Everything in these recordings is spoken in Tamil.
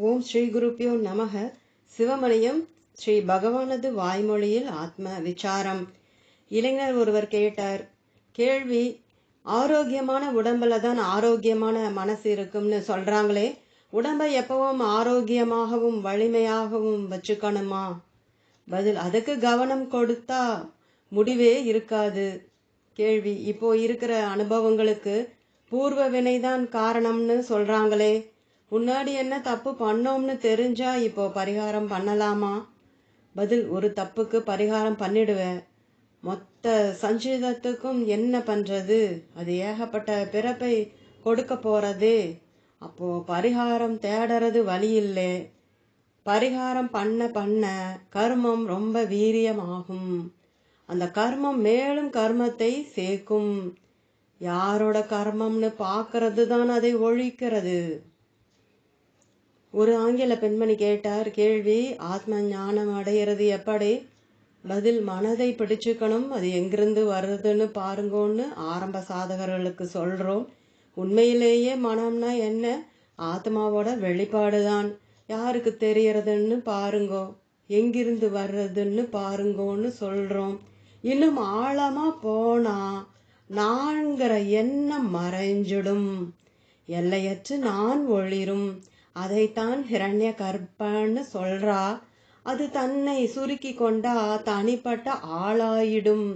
ஓம் ஸ்ரீ குருப்பியோ நமக. சிவமணியம் ஸ்ரீ பகவானது வாய்மொழியில் ஆத்ம விசாரம். இளைஞர் ஒருவர் கேட்டார் கேள்வி ஆரோக்கியமான உடம்புல தான் ஆரோக்கியமான மனசு இருக்கும்னு சொல்றாங்களே உடம்பை எப்பவும் ஆரோக்கியமாகவும் வலிமையாகவும் வச்சுக்கணுமா? பதில் அதுக்கு கவனம் கொடுத்தா முடிவே இருக்காது. கேள்வி இப்போ இருக்கிற அனுபவங்களுக்கு பூர்வ வினைதான் காரணம்னு சொல்றாங்களே முன்னாடி என்ன தப்பு பண்ணோம்னு தெரிஞ்சா இப்போ பரிகாரம் பண்ணலாமா? பதில் ஒரு தப்புக்கு பரிகாரம் பண்ணிடுவேன். மொத்த சஞ்சிதத்துக்கும் என்ன பண்ணுறது அது ஏகப்பட்ட பிறப்பை கொடுக்க போகிறதே அப்போ பரிகாரம் தேடுறது வழி இல்லை. பரிகாரம் பண்ண பண்ண கர்மம் ரொம்ப வீரியமாகும். அந்த கர்மம் மேலும் கர்மத்தை சேர்க்கும். யாரோட கர்மம்னு பார்க்கறது தான் அதை ஒழிக்கிறது. ஒரு ஆங்கில பெண்மணி கேட்டார் கேள்வி ஆத்ம ஞானம் அடையிறது எப்படி? பதில் மனதை பிடிச்சுக்கணும். அது எங்கிருந்து வருதுன்னு பாருங்கன்னு ஆரம்ப சாதகர்களுக்கு சொல்றோம். உண்மையிலேயே மனம்னா என்ன? ஆத்மாவோட வெளிப்பாடு தான் யாருக்கு தெரியறதுன்னு பாருங்கோ. எங்கிருந்து வர்றதுன்னு பாருங்கோன்னு சொல்றோம். இன்னும் ஆழமா போனா நான்கிற எண்ணம் மறைஞ்சிடும். எல்லையற்று நான் ஒளிரும். அதைத்தான் ஹிரண்ய கற்பன்னு சொல்றா. அது தன்னை சுருக்கி கொண்டா தனிப்பட்ட ஆளாயிடும்.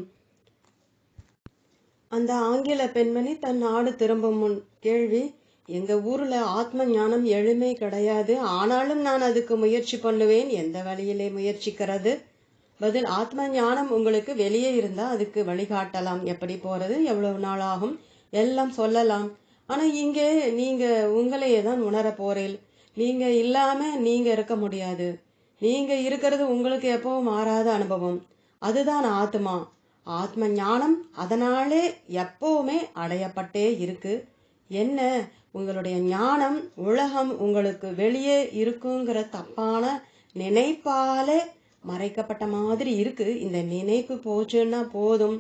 அந்த ஆங்கில பெண்மணி தன் நாடு திரும்பும் முன் கேள்வி எங்க ஊர்ல ஆத்ம ஞானம் எளிமை கிடையாது. ஆனாலும் நான் அதுக்கு முயற்சி பண்ணுவேன். எந்த வழியிலே முயற்சிக்கிறது? பதில் ஆத்ம ஞானம் உங்களுக்கு வெளியே இருந்தா அதுக்கு வழிகாட்டலாம். எப்படி போறது? எவ்வளவு நாள் ஆகும் எல்லாம் சொல்லலாம். ஆனா இங்கே நீங்க உங்களையே தான் உணர போறேன் நீங்கள் இல்லாமல் நீங்கள் இருக்க முடியாது. நீங்கள் இருக்கிறது உங்களுக்கு எப்பவும் மாறாத அனுபவம். அதுதான் ஆத்மா. ஆத்ம ஞானம் அதனாலே எப்பவுமே அடையப்பட்டே இருக்கு. என்ன? உங்களுடைய ஞானம் உலகம் உங்களுக்கு வெளியே இருக்குங்கிற தப்பான நினைப்பாலே மறைக்கப்பட்ட மாதிரி இருக்கு. இந்த நினைப்பு போச்சுன்னா போதும்.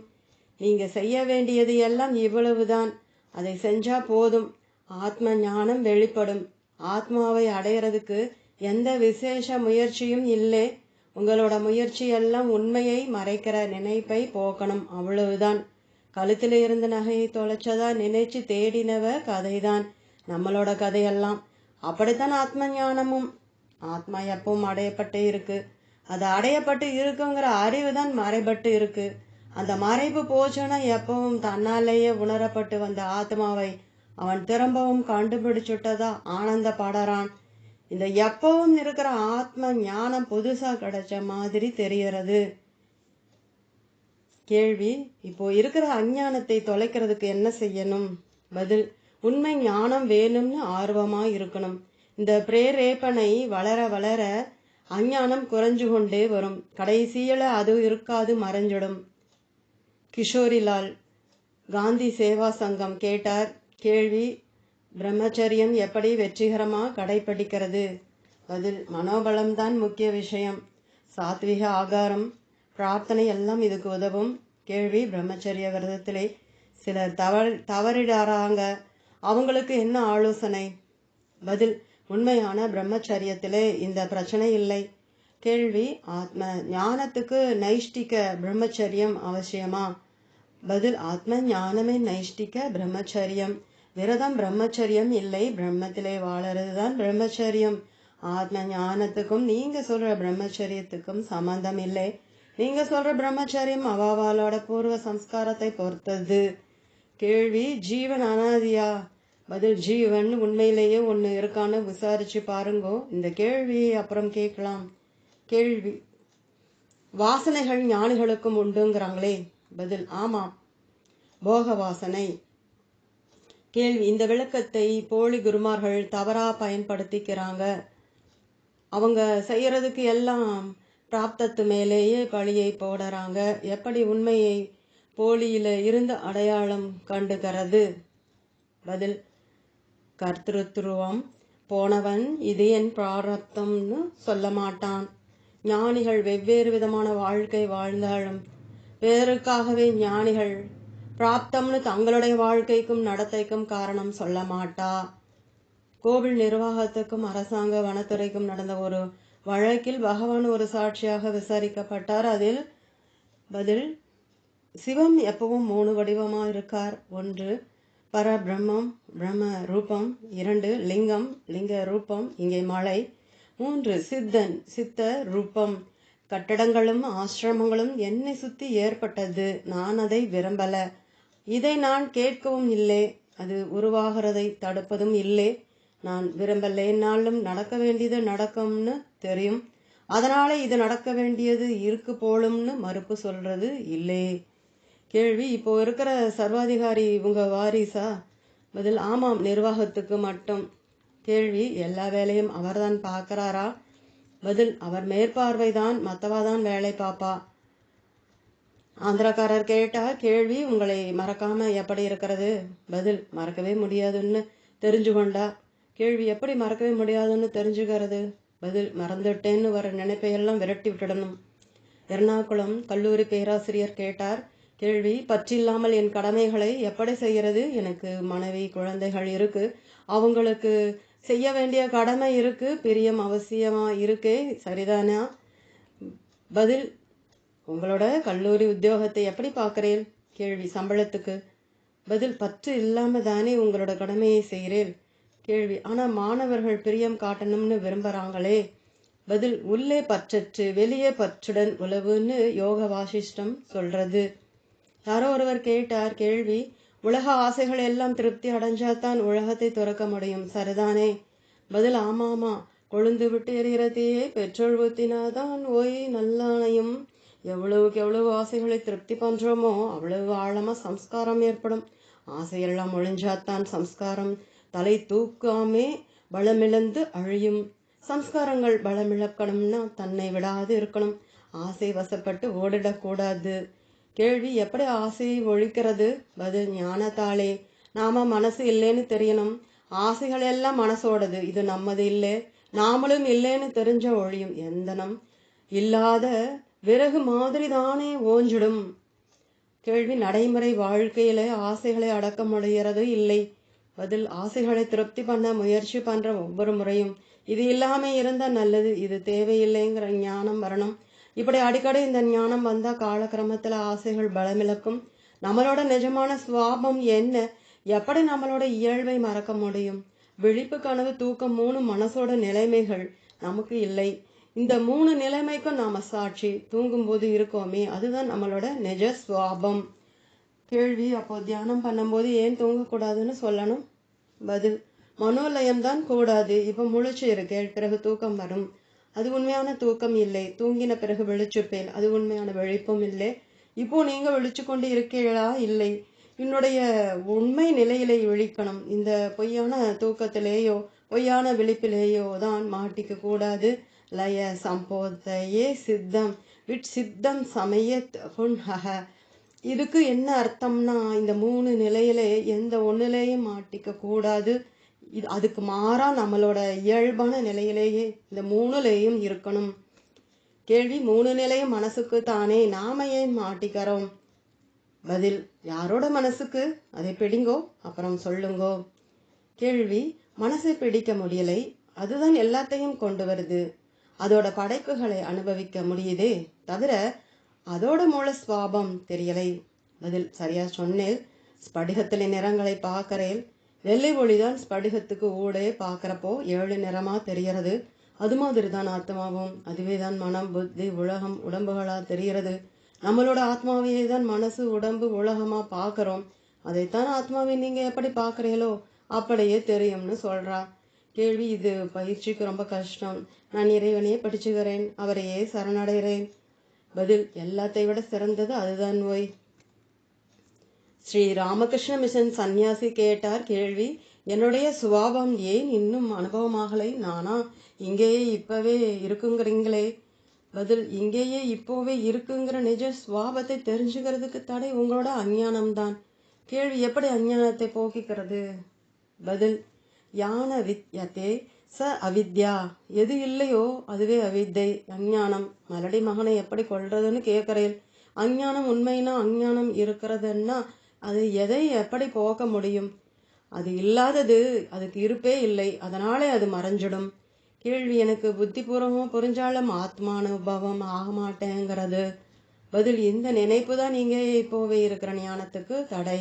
நீங்க செய்ய வேண்டியது எல்லாம் இவ்வளவுதான். அதை செஞ்சா போதும். ஆத்ம ஞானம் வெளிப்படும். ஆத்மாவை அடையிறதுக்கு எந்த விசேஷ முயற்சியும் இல்லை. உங்களோட முயற்சி எல்லாம் உண்மையை மறைக்கிற நினைப்பை போக்கணும். அவ்வளவுதான். கழுத்தில் இருந்த நகையை தொலைச்சதா நினைச்சு தேடினவ கதைதான். நம்மளோட கதையெல்லாம். அப்படித்தான் ஆத்ம ஞானமும் ஆத்மா எப்பவும் அடையப்பட்டு இருக்கு. அது அடையப்பட்டு இருக்குங்கிற அறிவு தான் மறைபட்டு இருக்கு. அந்த மறைப்பு போச்சுன்னா எப்பவும் தன்னாலேயே உணரப்பட்டு வந்த ஆத்மாவை அவன் திரும்பவும் கண்டுபிடிச்சுட்டதா? ஆனந்தப்படறான் இந்த எப்பவும் இருக்கிற ஆத்ம ஞானம் புதுசா கிடைச்ச மாதிரி தெரியறது கேள்வி இப்போ இருக்கிற அஞ்ஞானத்தை தொலைக்கிறதுக்கு என்ன செய்யணும்? பதில் உண்மை ஞானம் வேணும்னு ஆர்வமா இருக்கணும். இந்த பிரேரேப்பனை வளர வளர அஞ்ஞானம் குறைஞ்சு கொண்டே வரும். கடைசியில அது இருக்காது மறைஞ்சிடும். கிஷோரிலால் காந்தி சேவா சங்கம் கேட்டார் கேள்வி பிரம்மச்சரியம் எப்படி வெற்றிகரமாக கடைபிடிக்கிறது பதில் மனோபலம்தான் முக்கிய விஷயம். சாத்விக ஆகாரம் பிரார்த்தனை எல்லாம் இதுக்கு உதவும். கேள்வி பிரம்மச்சரிய விரதத்திலே சிலர் தவறு தவறிடாராங்க. அவங்களுக்கு என்ன ஆலோசனை? பதில் உண்மையான பிரம்மச்சரியத்திலே இந்த பிரச்சனை இல்லை. கேள்வி ஆத்ம ஞானத்துக்கு நைஷ்டிக பிரம்மச்சரியம் அவசியமா? பதில் ஆத்ம ஞானமே நைஷ்டிக பிரம்மச்சரியம். விரதம் பிரம்மச்சரியம் இல்லை. பிரம்மத்திலே வாழறது தான் பிரம்மச்சரியம். ஆத்ம ஞானத்துக்கும் நீங்க சொல்ற பிரம்மச்சரியத்துக்கும் சம்பந்தம் இல்லை. நீங்க சொல்ற பிரம்மச்சரியம் அவாவாலோட பூர்வ சம்ஸ்காரத்தை பொறுத்தது. கேள்வி ஜீவன் அனாதியா? பதில் ஜீவன் உண்மையிலேயே ஒன்று இருக்கான்னு விசாரிச்சு பாருங்கோ. இந்த கேள்வியை அப்புறம் கேட்கலாம். கேள்வி வாசனைகள் ஞானிகளுக்கும் உண்டுங்கிறாங்களே. பதில் ஆமாம். போக வாசனை கேள்வி. இந்த விளக்கத்தை போலி குருமார்கள் தவறாக பயன்படுத்திக்கிறாங்க. அவங்க செய்கிறதுக்கு எல்லாம் பிராப்தத்து மேலேயே பழியை போடுறாங்க. எப்படி உண்மையை போலியில இருந்து அடையாளம் கண்டுகிறது? பதில் கர்த்திருத்துருவம். போனவன் இது என் பிராரப்தம்னு சொல்ல மாட்டான். ஞானிகள் வெவ்வேறு விதமான வாழ்க்கை வாழ்ந்தாலும் வேறுக்காகவே ஞானிகள் பிராப்தம்னு தங்களுடைய வாழ்க்கைக்கும் நடத்தைக்கும் காரணம் சொல்ல மாட்டா. கோவில் நிர்வாகத்துக்கும் அரசாங்க வனத்துறைக்கும் நடந்த ஒரு வழக்கில் பகவான் ஒரு சாட்சியாக விசாரிக்கப்பட்டார். அதில் பதில் சிவம் எப்பவும் மூணு வடிவமாக இருக்கார். ஒன்று பரபிரம்மம் பிரம்ம ரூபம். இரண்டு லிங்கம் லிங்க ரூபம். இங்கே மலை. மூன்று சித்தன் சித்த ரூபம். கட்டடங்களும் ஆசிரமங்களும் என்னை சுற்றி ஏற்பட்டது. நான் அதை விரும்பல. இதை நான் கேட்கவும் இல்லை. அது உருவாகிறதை தடுப்பதும் இல்லை. நான் விரும்பலைன்னாலும் நடக்க வேண்டியது நடக்கும்னு தெரியும். அதனால இது நடக்க வேண்டியது இருக்கு போலும்னு மறுப்பு சொல்றது இல்லை. கேள்வி இப்போ இருக்கிற சர்வாதிகாரி உங்க வாரிசா? பதில் ஆமாம் நிர்வாகத்துக்கு மட்டும். கேள்வி எல்லா வேலையும் அவர்தான் பார்க்கறாரா? பதில் அவர் மேற்பார்வைதான் மற்றவா தான் வேலை பாப்பா ஆந்திராக்காரர் கேட்டால் கேள்வி உங்களை மறக்காம எப்படி இருக்கிறது? பதில் மறக்கவே முடியாதுன்னு தெரிஞ்சு கொண்டா கேள்வி எப்படி மறக்கவே முடியாதுன்னு தெரிஞ்சுக்கிறது? பதில் மறந்துட்டேன்னு வர நினைப்பையெல்லாம் விரட்டி விட்டுடணும். எர்ணாகுளம் கல்லூரி பேராசிரியர் கேட்டார் கேள்வி பற்றில்லாமல் என் கடமைகளை எப்படி செய்கிறது? எனக்கு மனைவி குழந்தைகள் இருக்கு. அவங்களுக்கு செய்ய வேண்டிய கடமை இருக்கு. பிரியம் அவசியமா இருக்கே சரிதானா? பதில் உங்களோட கல்லூரி உத்தியோகத்தை எப்படி பார்க்குறேன் கேள்வி. சம்பளத்துக்கு பதில் பற்று இல்லாமல் தானே உங்களோட கடமையை செய்கிறேன் கேள்வி. ஆனால் மாணவர்கள் பிரியம் காட்டணும்னு விரும்புகிறாங்களே பதில் உள்ளே பற்றற்று வெளியே பற்றுடன் உழவுன்னு யோக வாசிஷ்டம் சொல்கிறது யாரோ ஒருவர் கேட்டார் கேள்வி உலக ஆசைகள் எல்லாம் திருப்தி அடைஞ்சாதான் உலகத்தை துறக்க முடியும். சரிதானே? பதில் ஆமாமா. கொழுந்து விட்டு எறிகிற தீயை பெட்ரோல் ஊத்தினாதான் ஓய் நல்லானையும் எவ்வளவுக்கு எவ்வளவு ஆசைகளை திருப்தி பண்றோமோ அவ்வளவு ஆழமா சம்ஸ்காரம் ஏற்படும். ஆசையெல்லாம் ஒழிஞ்சாத்தான் சம்ஸ்காரம். தலை தூக்காமே பலமிழந்து அழியும். சம்ஸ்காரங்கள் பலமிழக்கணும்னா தன்னை விடாது இருக்கணும். ஆசை வசப்பட்டு ஓடிடக்கூடாது. கேள்வி எப்படி ஆசையை ஒழிக்கிறது? பதில் ஞானத்தாலே. நாம மனசு இல்லைன்னு தெரியணும். ஆசைகள் எல்லாம் மனசோடது. இது நம்மது இல்லை. நாமளும் இல்லைன்னு தெரிஞ்ச ஒழியும். எந்தனம்? இல்லாத விறகு மாதிரி தானே ஓஞ்சிடும். கேள்வி நடைமுறை வாழ்க்கையில ஆசைகளை அடக்க முடிகிறது இல்லை. பதில் ஆசைகளை திருப்தி பண்ண முயற்சி பண்ற ஒவ்வொரு முறையும் இது இல்லாம இருந்தா நல்லது இது தேவையில்லைங்கிற ஞானம் வரணும். இப்படி அடிக்கடி இந்த ஞானம் வந்தா காலக்கிரமத்துல ஆசைகள் பலமிழக்கும். நம்மளோட நிஜமான சுவாபம் என்ன? எப்படி நம்மளோட இயல்பை மறக்க முடியும்? விழிப்பு கனவு தூக்கம் மூணு மனசோட நிலைமைகள் நமக்கு இல்லை. இந்த மூணு நிலைமைக்கும் நாம் சாட்சி. தூங்கும்போது இருக்கோமே அதுதான் நம்மளோட நிஜ சுவாபம். கேள்வி அப்போது தியானம் பண்ணும்போது ஏன் தூங்கக்கூடாதுன்னு சொல்லணும்? பதில் மனோலயம் தான் கூடாது. இப்போ முழிச்சு இருக்கேன் பிறகு தூக்கம் வரும். அது உண்மையான தூக்கம் இல்லை. தூங்கின பிறகு விழிச்சுப்பேன் அது உண்மையான விழிப்பும் இல்லை. இப்போ நீங்கள் விழிச்சு கொண்டு இருக்கீங்களா இல்லை. என்னுடைய உண்மை நிலையிலே விழிக்கணும். இந்த பொய்யான தூக்கத்திலேயோ பொய்யான விழிப்பிலேயோ தான் மாட்டிக்க கூடாது லய சம்போதையே சித்தம். விட் சித்தம் சமயத் புன்ஹக இதுக்கு என்ன அர்த்தம்னா இந்த மூணு நிலையில எந்த ஒன்றுலேயும் மாட்டிக்க கூடாது. இது அதுக்கு மாறா நம்மளோட இயல்பான நிலையிலேயே இந்த மூணுலேயும் இருக்கணும். கேள்வி மூணு நிலையும் மனசுக்கு தானே நாம ஏன் மாட்டிக்கிறோம்? பதில் யாரோட மனசுக்கு? அதை பிடிங்கோ அப்புறம் சொல்லுங்கோ. கேள்வி மனசை பிடிக்க முடியலை. அதுதான் எல்லாத்தையும் கொண்டு வருது. அதோட படைப்புகளை அனுபவிக்க முடியுதே தவிர அதோட மூல சுவாபம் தெரியலை. பதில் சரியா சொன்னேன். ஸ்படிகத்திலே நிறங்களை பார்க்கறேன். வெள்ளை ஒளிதான் ஸ்படிகத்துக்கு ஊடே பார்க்குறப்போ ஏழு நிறமாக தெரிகிறது. அது மாதிரி தான் ஆத்மாவும். அதுவே தான் மனம் புத்தி உலகம் உடம்புகளாக தெரிகிறது. நம்மளோட ஆத்மாவையே தான் மனசு உடம்பு உலகமாக பார்க்குறோம். அதைத்தான் ஆத்மாவை நீங்கள் எப்படி பார்க்குறீங்களோ அப்படியே தெரியும்னு சொல்கிறா கேள்வி இது. பயிற்சிக்கு ரொம்ப கஷ்டம். நான் இறைவனையே படிச்சுக்கிறேன். அவரையே சரணடைகிறேன். பதில் எல்லாத்தை விட சிறந்தது அதுதான் ஓய் ஸ்ரீ ராமகிருஷ்ண மிஷன் சந்நியாசி கேட்டார் கேள்வி என்னுடைய சுபாவம் ஏன் இன்னும் அனுபவமாகலை? நானா இங்கேயே இப்பவே இருக்குங்கிறீங்களே? பதில் இங்கேயே இப்போவே இருக்குங்கிற நிஜ சுவாபத்தை தெரிஞ்சுக்கிறதுக்கு தடை உங்களோட அஞ்ஞானம்தான். கேள்வி எப்படி அஞ்ஞானத்தை போக்கிக்கிறது? பதில் யான வித்யதே ச அவித்யா. எது இல்லையோ அதுவே அவித்தை அஞ்ஞானம். மலடி மகனை எப்படி கொள்றதுன்னு கேட்குறேன் அஞ்ஞானம் உண்மைனா அஞ்ஞானம் இருக்கிறதுன்னா அது எதை எப்படி போக்க முடியும்? அது இல்லாதது அதுக்கு இருப்பே இல்லை. அதனாலே அது மறைஞ்சிடும். கேள்வி எனக்கு புத்திபூர்வமாக புரிஞ்சாலும் ஆத்மானுபவம் ஆக மாட்டேங்கிறது பதில் இந்த நினைப்பு தான் நீங்கள் இப்போவே இருக்கிற ஞானத்துக்கு தடை.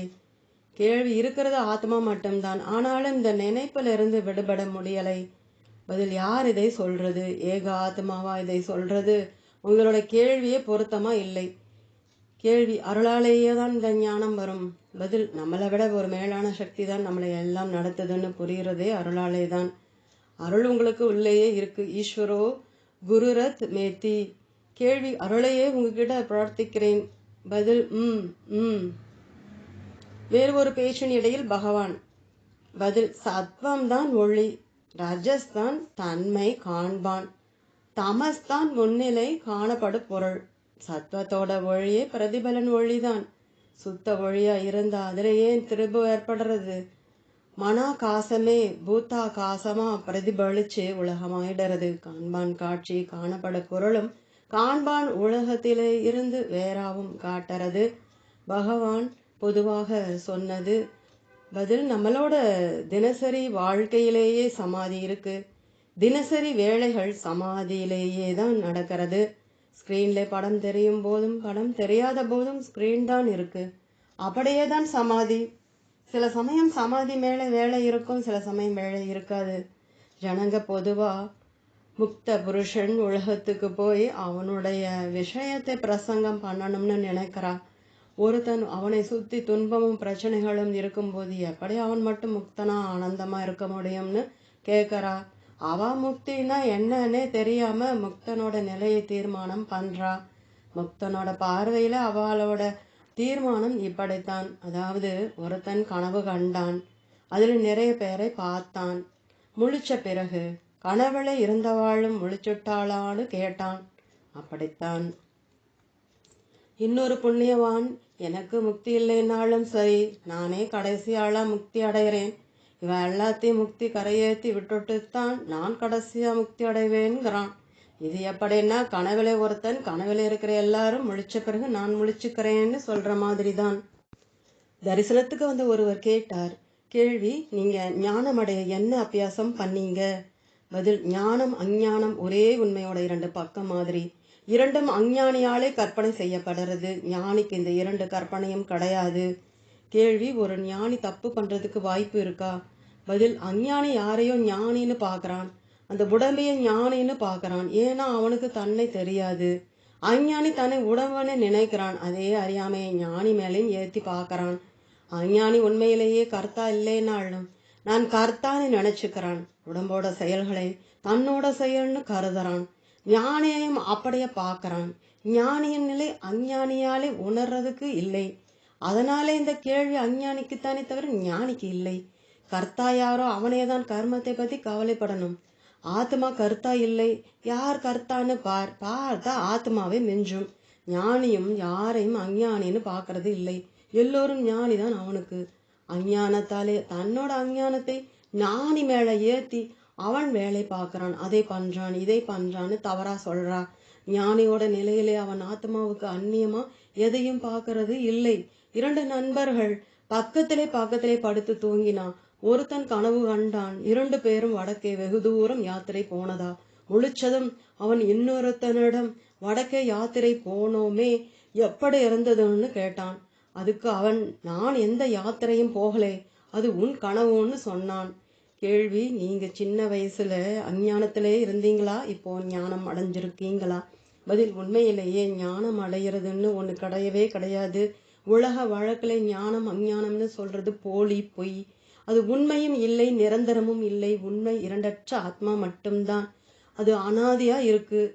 கேள்வி இருக்கிறது ஆத்மா மட்டும்தான். ஆனாலும் இந்த நினைப்பிலிருந்து விடுபட முடியலை. பதில் யார் இதை சொல்றது? ஏக ஆத்மாவா இதை சொல்றது? உங்களோட கேள்வியே பொருத்தமா இல்லை. கேள்வி அருளாலேயே தான் இந்த ஞானம் வரும். பதில் நம்மளை விட ஒரு மேலான சக்தி தான் நம்மளை எல்லாம் நடத்துதுன்னு புரிகிறதே அருளாலே தான். அருள் உங்களுக்கு உள்ளேயே இருக்கு. ஈஸ்வரோ குருரத் மேத்தி. கேள்வி அருளையே உங்ககிட்ட பிரார்த்திக்கிறேன். பதில் ம் ம். வேறு ஒரு பேச்சின் இடையில் பகவான். பதில் சத்வம் தான் ஒளி ரஜஸ்தான் தன்மை காண்பான். தமஸ்தான் முன்னிலை காணப்படும் பொருள். சத்வத்தோட ஒளியே பிரதிபலன் ஒளிதான். சுத்த ஒளியா இருந்தா அதுல ஏன் திரும்ப ஏற்படுறது? மனாகாசமே பூத்தாகாசமா பிரதிபலிச்சு உலகமாயிடுறது. காண்பான் காட்சி காணப்பட பொருளும் காண்பான் உலகத்திலே இருந்து வேறாவும் காட்டுறது. பகவான் பொதுவாக சொன்னது பதில் நம்மளோட தினசரி வாழ்க்கையிலேயே சமாதி இருக்கு. தினசரி வேலைகள் சமாதியிலேயே தான் நடக்கிறது. ஸ்க்ரீன்ல படம் தெரியும் போதும் படம் தெரியாத போதும் ஸ்க்ரீன் தான் இருக்கு. அப்படியே தான் சமாதி. சில சமயம் சமாதி மேலே வேலை இருக்கும் சில சமயம் வேலை இருக்காது. ஜனங்க பொதுவாக முக்த புருஷன் உலகத்துக்கு போய் அவனுடைய விஷயத்தை பிரசங்கம் பண்ணணும்னு நினைக்கிறான் ஒருத்தன் அவனை சுத்தி துன்பமும் பிரச்சனைகளும் இருக்கும்போது எப்படி அவன் மட்டும் முக்தனா ஆனந்தமா இருக்க முடியும்னு கேக்குறா? அவ முக்தினா என்னன்னே தெரியாம முக்தனோட நிலையை தீர்மானம் பண்றா. முக்தனோட பார்வையில அவளோட தீர்மானம் இப்படித்தான். அதாவது ஒருத்தன் கனவு கண்டான். அதில் நிறைய பேரை பார்த்தான். முழிச்ச பிறகு கனவுல இருந்தவாளும் முழிச்சுட்டாளான்னு கேட்டான். அப்படித்தான். இன்னொரு புண்ணியவான் எனக்கு முக்தி இல்லைனாலும் சரி நானே கடைசி ஆளாக முக்தி அடைகிறேன். இவன் எல்லாத்தையும் முக்தி கரையேற்றி விட்டுட்டுத்தான் நான் கடைசியாக முக்தி அடைவேன்கிறான். இது எப்படின்னா கனவுல ஒருத்தன் கனவுல இருக்கிற எல்லாரும் முழிச்ச பிறகு நான் முழிச்சுக்கிறேன்னு சொல்கிற மாதிரி தான் தரிசனத்துக்கு வந்த ஒருவர் கேட்டார் கேள்வி நீங்கள் ஞானமடைய என்ன அபியாசம் பண்ணீங்க? பதில் ஞானம் அஞ்ஞானம் ஒரே உண்மையோட இரண்டு பக்கம் மாதிரி. இரண்டும் அஞ்ஞானியாலே கற்பனை செய்யப்படுறது. ஞானிக்கு இந்த இரண்டு கற்பனையும் கிடையாது. கேள்வி ஒரு ஞானி தப்பு பண்ணுறதுக்கு வாய்ப்பு இருக்கா? பதில் அஞ்ஞானி யாரையோ ஞானின்னு பார்க்குறான். அந்த உடம்பையை ஞானின்னு பார்க்குறான். ஏன்னா அவனுக்கு தன்னை தெரியாது. அஞ்ஞானி தன்னை உடம்புன்னு நினைக்கிறான். அதே அறியாமையை ஞானி மேலேயும் ஏற்றி பார்க்குறான். அஞ்ஞானி உண்மையிலேயே கர்த்தா இல்லைனாலும் நான் கர்த்தான்னு நினச்சிக்கிறான். உடம்போட செயல்களை தன்னோட செயல்னு கருதுறான். ஞானியையும் அப்படியே பார்க்கறான். ஞானியின் நிலை அஞ்ஞானியாலே உணர்றதுக்கு இல்லை. அதனாலே இந்த கேள்வி அஞ்ஞானிக்குத்தானே தவிர ஞானிக்கு இல்லை. கர்த்தா யாரோ அவனே தான் கர்மத்தை பத்தி கவலைப்படணும். ஆத்மா கர்த்தா இல்லை. யார் கர்த்தான்னு பார் பார்த்தா ஆத்மாவே மிஞ்சும். ஞானியும் யாரையும் அஞ்ஞானின்னு பார்க்கறது இல்லை. எல்லோரும் ஞானிதான் அவனுக்கு. அஞ்ஞானத்தாலே தன்னோட அஞ்ஞானத்தை ஞானி மேல ஏத்தி அவன் வேலை பார்க்குறான் அதை பண்றான் இதை பண்றான்னு தவறாக சொல்கிறான் ஞானியோட நிலையிலே அவன் ஆத்மாவுக்கு அந்நியமா எதையும் பார்க்கறது இல்லை. இரண்டு நண்பர்கள் பக்கத்திலே பக்கத்திலே படுத்து தூங்கினான் ஒருத்தன் கனவு கண்டான் இரண்டு பேரும் வடக்கே வெகு தூரம் யாத்திரை போனதா? முழிச்சதும் அவன் இன்னொருத்தனிடம் வடக்கே யாத்திரை போனோமே எப்படி இருந்ததுன்னு கேட்டான். அதுக்கு அவன் நான் எந்த யாத்திரையும் போகலே அது உன் கனவுன்னு சொன்னான். கேள்வி. நீங்கள் சின்ன வயசில் அஞ்ஞானத்திலே இருந்தீங்களா? இப்போ ஞானம் அடைஞ்சிருக்கீங்களா? பதில் உண்மையிலேயே ஞானம் அடையிறதுன்னு ஒன்று கிடையவே கிடையாது. உலக வழக்கில் ஞானம் அஞ்ஞானம்னு சொல்கிறது போலி பொய். அது உண்மையும் இல்லை நிரந்தரமும் இல்லை. உண்மை இரண்டற்ற ஆத்மா மட்டும்தான். அது அனாதியாக இருக்குது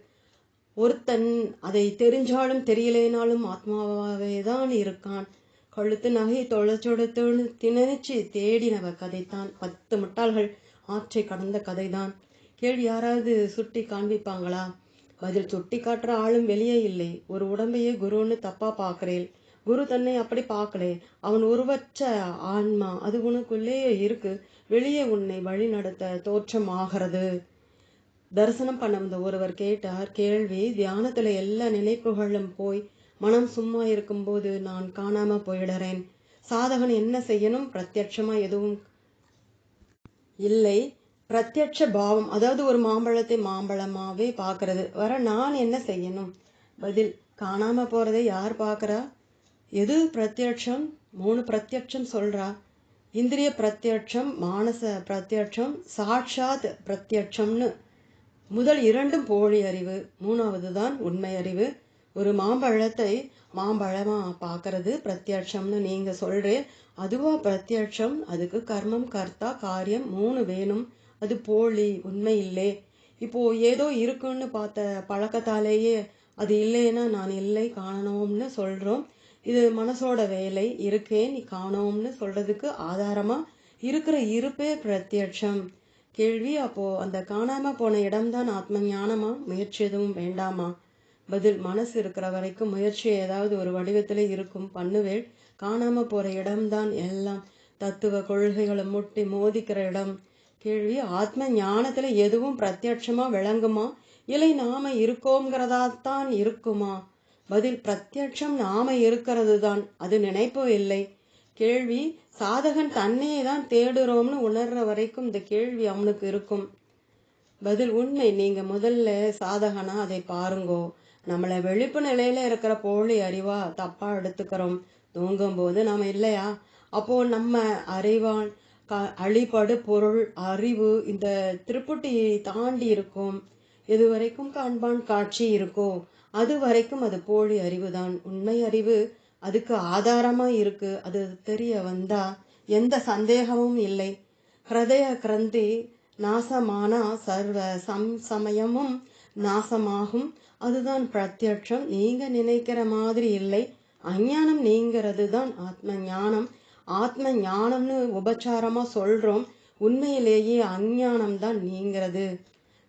ஒருத்தன் அதை தெரிஞ்சாலும் தெரியலேனாலும் ஆத்மாவாகவே தான் இருக்கான். கழுத்து நகை தொலைச்சொடுத்துன்னு திணறிச்சு தேடினவ கதைத்தான் பத்து முட்டாள்கள் ஆற்றை கடந்த கதைதான். கேள்வி யாராவது சுட்டி காண்பிப்பாங்களா? பதில் சுட்டி காட்டுற ஆளும் வெளியே இல்லை. ஒரு உடம்பையே குருன்னு தப்பா பார்க்குறேன் குரு தன்னை அப்படி பார்க்கலே. அவன் உருவற்ற ஆன்மா அது உனக்குள்ளேயே இருக்கு. வெளியே உன்னை வழி நடத்த தோற்றம் ஆகிறது. தரிசனம் பண்ண வந்த ஒருவர் கேட்டார் கேள்வி தியானத்துல எல்லா நினைப்புகளும் போய் மனம் சும்மா இருக்கும்போது நான் காணாம போயிடுறேன். சாதகன் என்ன செய்யணும்? பிரத்யட்சமா எதுவும் இல்லை. பிரத்யட்ச பாவம் அதாவது ஒரு மாம்பழத்தை மாம்பழமாவே பார்க்கறது. வர நான் என்ன செய்யணும்? பதில் காணாம போறதை யார் பார்க்கறா? எது பிரத்யட்சம்? மூணு பிரத்யட்சம் சொல்றா. இந்திரிய பிரத்யட்சம் மானச பிரத்யட்சம் சாட்சாத் பிரத்யட்சம்னு. முதல் இரண்டும் போலி அறிவு மூணாவது தான் உண்மை அறிவு. ஒரு மாம்பழத்தை மாம்பழமாக பார்க்கறது பிரத்யட்சம்னு நீங்கள் சொல்கிறேன் அதுவாக பிரத்யட்சம் அதுக்கு கர்மம் கர்த்தா காரியம் மூணு வேணும். அது போலி உண்மை இல்லை. இப்போது ஏதோ இருக்குன்னு பார்த்த பழக்கத்தாலேயே அது இல்லைன்னா நான் இல்லை காணணும்னு சொல்கிறோம் இது மனசோட வேலை இருக்கே நீ காணோம்னு சொல்கிறதுக்கு ஆதாரமாக இருக்கிற இருப்பே பிரத்யட்சம். கேள்வி அப்போது அந்த காணாமல் போன இடம்தான் ஆத்ம ஞானமா முயற்சி எதுவும் வேண்டாமா? பதில் மனசு இருக்கிற வரைக்கும் முயற்சி ஏதாவது ஒரு வடிவத்தில் இருக்கும். பண்ணுவேள். காணாம போற இடம்தான் எல்லாம். தத்துவ கொள்கைகளை முட்டி மோதிக்கிற இடம். கேள்வி ஆத்ம ஞானத்துல எதுவும் பிரத்யட்சமா விளங்குமா? இல்லை நாம இருக்கோங்கிறதாத்தான் இருக்குமா? பதில் பிரத்யட்சம் நாம இருக்கிறது தான் அது நினைப்போ இல்லை. கேள்வி சாதகன் தன்னையே தான் தேடுறோம்னு உணர்ற வரைக்கும் இந்த கேள்வி அவனுக்கு இருக்கும். பதில் உண்மை. நீங்க முதல்ல சாதகனா அதை பாருங்கோ. நம்மளை வெளிப்பு நிலையில இருக்கிற போலி அறிவா தப்பா எடுத்துக்கிறோம். தூங்கும் போது இல்லையா? அப்போ நம்ம அறிவான் க அழிபடு பொருள் அறிவு இந்த திருப்புட்டியை தாண்டி இருக்கும். எது வரைக்கும் காண்பான் காட்சி இருக்கோ? அது வரைக்கும் அது போலி அறிவுதான். உண்மை அறிவு அதுக்கு ஆதாரமாக இருக்கு. அது தெரிய வந்தா எந்த சந்தேகமும் இல்லை. ஹிரதய கிரந்தி நாசமானா சர்வ சம் சமயமும் நாசமாகும். அதுதான் பிரத்யட்சம். நீங்க நினைக்கிற மாதிரி இல்லை. அஞ்ஞானம் நீங்கிறது தான் ஆத்ம ஞானம் ஆத்ம ஞானம்னு உபச்சாரமா சொல்றோம். உண்மையிலேயே அஞ்ஞானம் தான் நீங்கிறது.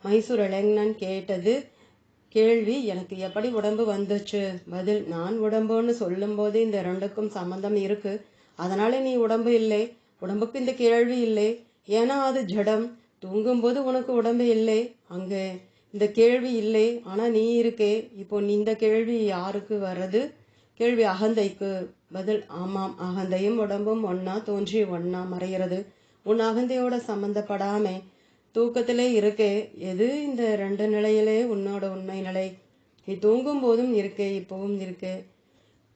மைசூர் இளைஞன் கேட்டது கேள்வி எனக்கு எப்படி உடம்பு வந்துச்சு? பதில் நான் உடம்புன்னு சொல்லும்போது இந்த ரெண்டுக்கும் சம்பந்தம் இருக்கு. அதனால நீ உடம்பு இல்லை. உடம்புக்கு இந்த கேள்வி இல்லை. ஏன்னா அது ஜடம். தூங்கும்போது உனக்கு உடம்பு இல்லை. அங்கே இந்த கேள்வி இல்லை. ஆனால் நீ இருக்கே. இப்போ நீ இந்த கேள்வி யாருக்கு வர்றது? கேள்வி அகந்தைக்கு பதில். ஆமாம் அகந்தையும் உடம்பும் ஒன்னா தோன்றி ஒன்னா மறைகிறது. உன் அகந்தையோட சம்பந்தப்படாம. தூக்கத்திலே இருக்கே. எது இந்த ரெண்டு நிலையிலே உன்னோட உண்மை நிலை? நீ தூங்கும் போதும் இருக்கே இப்போவும் இருக்கே.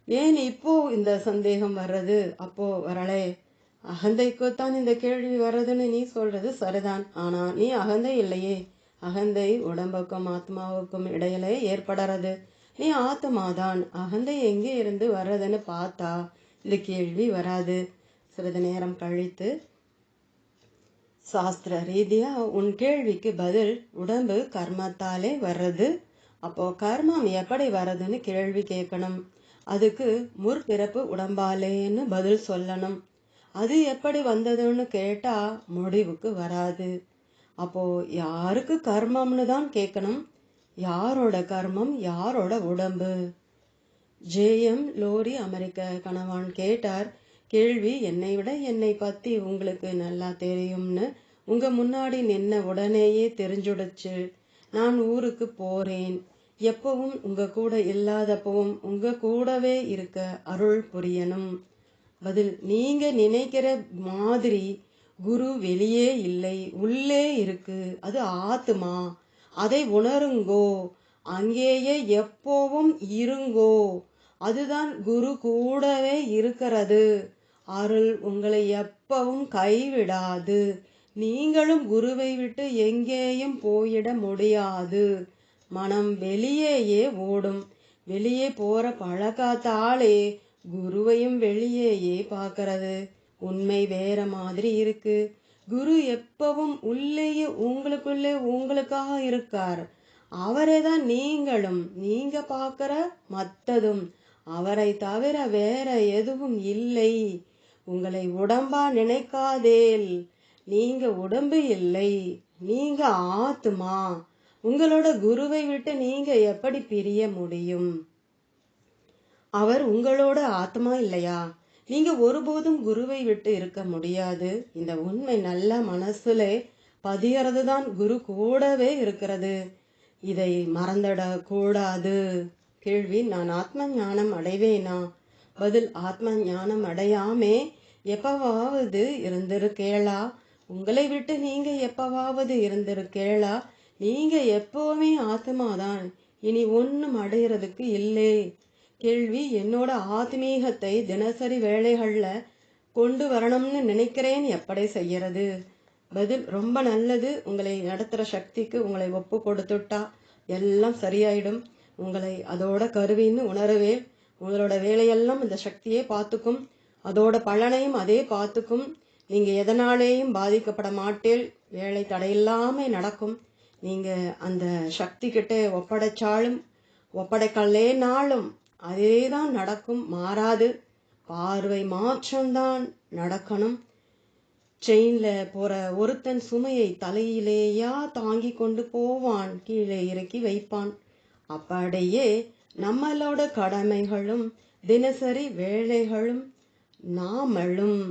ஏன் இப்போ இந்த சந்தேகம் வர்றது? அப்போ வரலே. அகந்தைக்குத்தான் இந்த கேள்வி வர்றதுன்னு நீ சொல்றது சரிதான். ஆனா நீ அகந்தை இல்லையே. அகந்தை உடம்புக்கும் ஆத்மாவுக்கும் இடையிலே ஏற்படுறது. நீ ஆத்மாதான். அகந்தை எங்கே இருந்து வர்றதுன்னு பார்த்தா இந்த கேள்வி வராது. சிறிது நேரம் கழித்து சாஸ்திர ரீதியா உன் கேள்விக்கு பதில் உடம்பு கர்மத்தாலே வர்றது. அப்போ கர்மம் எப்படி வர்றதுன்னு கேள்வி கேட்கணும். அதுக்கு முற்பிறப்பு உடம்பாலேன்னு பதில் சொல்லணும். அது எப்படி வந்ததுன்னு கேட்டா முடிவுக்கு வராது. அப்போ யாருக்கு கர்மம்னு தான் கேட்கணும் யாரோட கர்மம்? யாரோட உடம்பு? ஜேஎம் லோரி அமெரிக்க கணவான் கேட்டார் கேள்வி என்னை விட என்னை பத்தி உங்களுக்கு நல்லா தெரியும்னு. உங்க முன்னாடி நின்ன உடனேயே தெரிஞ்சுடுச்சு. நான் ஊருக்கு போறேன். எப்பவும் உங்க கூட இல்லாதப்பவும் உங்க கூடவே இருக்க அருள் புரியணும். பதில் நீங்க நினைக்கிற மாதிரி குரு வெளியே இல்லை உள்ளே இருக்கு. அது ஆத்துமா? அதை உணருங்கோ. அங்கேயே எப்போவும் இருங்கோ. அதுதான் குரு கூடவே இருக்கிறது. அருள் உங்களை எப்பவும் கைவிடாது. நீங்களும் குருவை விட்டு எங்கேயும் போயிட முடியாது. மனம் வெளியேயே ஓடும். வெளியே போற பழக்கத்தாலே குருவையும் வெளியேயே பார்க்கறது. உண்மை வேற மாதிரி இருக்கு. குரு எப்பவும் உள்ளேயே உங்களுக்குள்ளே உங்களுக்காக இருக்கார். அவரே தான் நீங்களும் நீங்க பார்க்குற மத்ததும். அவரை தவிர வேற எதுவும் இல்லை. உங்களை உடம்பா நினைக்காதேல். நீங்க உடம்பு இல்லை. நீங்க ஆத்மா. உங்களோட குருவை விட்டு நீங்க எப்படி பிரிய முடியும்? அவர் உங்களோட ஆத்மா இல்லையா? நீங்கள் ஒருபோதும் குருவை விட்டு இருக்க முடியாது. இந்த உண்மை நல்ல மனசுல பதியறது தான் குரு கூடவே இருக்கிறது. இதை மறந்துடக்கூடாது கேள்வி நான் ஆத்ம ஞானம் அடைவேனா? பதில் ஆத்ம ஞானம் அடையாமே எப்பவாவது இருந்திருக்கேளா? உங்களை விட்டு நீங்க எப்பவாவது இருந்திருக்கேளா? நீங்க எப்பவுமே ஆத்மாதான். இனி ஒன்றும் அடையிறதுக்கு இல்லை. கேள்வி என்னோட ஆத்மீகத்தை தினசரி வேலைகளில் கொண்டு வரணும்னு நினைக்கிறேன். எப்படி செய்யறது? பதில் ரொம்ப நல்லது. உங்களை நடத்துகிற சக்திக்கு உங்களை ஒப்பு கொடுத்துட்டா எல்லாம் சரியாயிடும். உங்களை அதோட கருவின்னு உணரவே உங்களோட வேலையெல்லாம் இந்த சக்தியே பார்த்துக்கும். அதோட பலனையும் அதே பார்த்துக்கும். நீங்கள் எதனாலேயும் பாதிக்கப்பட மாட்டேல். வேலை தடையில்லாமல் நடக்கும். நீங்கள் அந்த சக்திகிட்டே ஒப்படைச்சாலும் ஒப்படைக்கலேனாலும் அதே தான் நடக்கும் மாறாது. பார்வை மாற்றம்தான் நடக்கணும். ட்ரெயினில் போகிற ஒருத்தன் சுமையை தலையிலேயா தாங்கி கொண்டு போவான் கீழே இறக்கி வைப்பான். அப்படியே நம்மளோட கடமைகளும் தினசரி வேலைகளும் நாமளும்.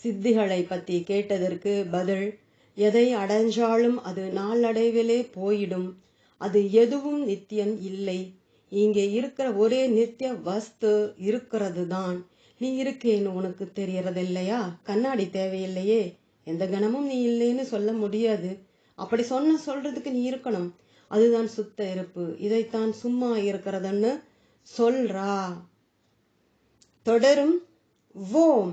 சித்திகளை பற்றி கேட்டதற்கு பதில் எதை அடைஞ்சாலும் அது நாளடைவிலே போயிடும். அது எதுவும் நித்தியம் இல்லை. இங்கே இருக்கிற ஒரே நித்திய வஸ்து இருக்கிறது தான் நீ இருக்கேன்னு உனக்கு தெரியறது இல்லையா கண்ணாடி தேவையில்லையே. எந்த கணமும் நீ இல்லைன்னு சொல்ல முடியாது. அப்படி சொன்ன சொல்றதுக்கு நீ இருக்கணும். அதுதான் சுத்த இருப்பு. இதைத்தான் சும்மா இருக்கிறதுன்னு சொல்றா. தொடரும். ஓம்.